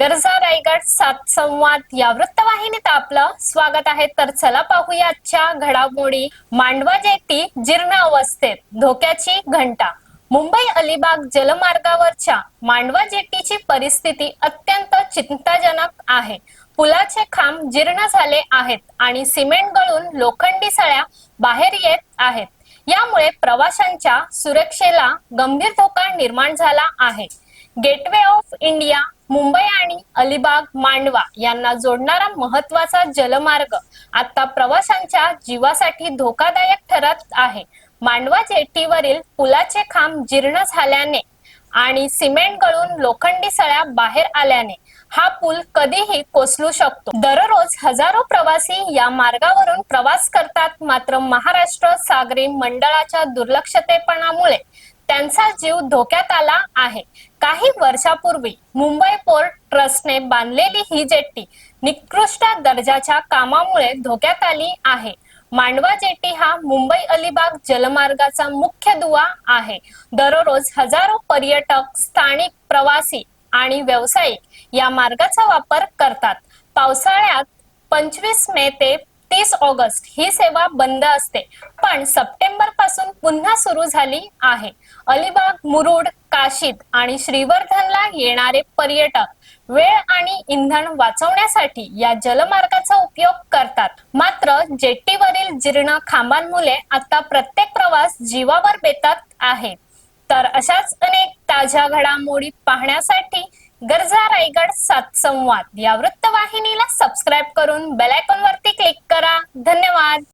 गरजा रायगड सात संवाद या वृत्तवाहिनीत आपलं स्वागत आहे. तर चला पाहूया आजच्या घडामोडी. मांडवा जेटी जीर्ण अवस्थेत धोक्याची घंटा. मुंबई अलिबाग जलमार्गावरच्या मांडवा जेटीची परिस्थिती अत्यंत चिंताजनक आहे. पुलाचे खांब जीर्ण झाले आहेत आणि सिमेंट गळून लोखंडी सळ्या बाहेर येत आहेत. यामुळे प्रवाशांच्या सुरक्षेला गंभीर धोका निर्माण झाला आहे. गेटवे ऑफ इंडिया मुंबई आणि अलिबाग मांडवा यांना जोडणारा महत्त्वाचा जलमार्ग आता प्रवाशांच्या जीवासाठी धोकादायक ठरत आहे. मांडवा जेटीवरील पुलाचे खांब जीर्ण झाल्याने आणि सिमेंट गळून लोखंडी सळ्या बाहेर आल्याने हा पूल कधीही कोसलू शकतो. दररोज हजारो प्रवासी या मार्गावरून प्रवास करतात मात्र महाराष्ट्र सागरी मंडळाच्या दुर्लक्षतेपणामुळे त्यांचा जीव धोक्यात आला आहे. काही वर्षापूर्वी मुंबई पोर्ट ट्रस्टने बांधलेली ही जेट्टी निकृष्ट दर्जाच्या कामामुळे धोक्यात आली आहे. मांडवा जेट्टी हा मुंबई अलिबाग जलमार्गाचा मुख्य दुवा आहे. दररोज हजारो पर्यटक स्थानिक प्रवासी आणि व्यावसायिक या मार्गाचा वापर करतात. पावसाळ्यात पंचवीस मे ते तीस ऑगस्ट ही सेवा बंद असते. पण सप्टेंबरपासून पुन्हा सुरू झाली आहे. अलिबाग मुरुड काशीद आणि श्रीवर्धनला येणारे पर्यटक वेळ आणि इंधन वाचवण्यासाठी या जलमार्गाचा उपयोग करतात. मात्र जेट्टीवरील जीर्ण खांबांमुळे आता प्रत्येक प्रवास जीवावर बेतात आहे. तर अशाच अनेक ताज्या घडामोडी पाहण्यासाठी गरजा रायगड सात संवाद या वृत्तवाहिनीला सबस्क्राईब करून बेल धन्यवाद.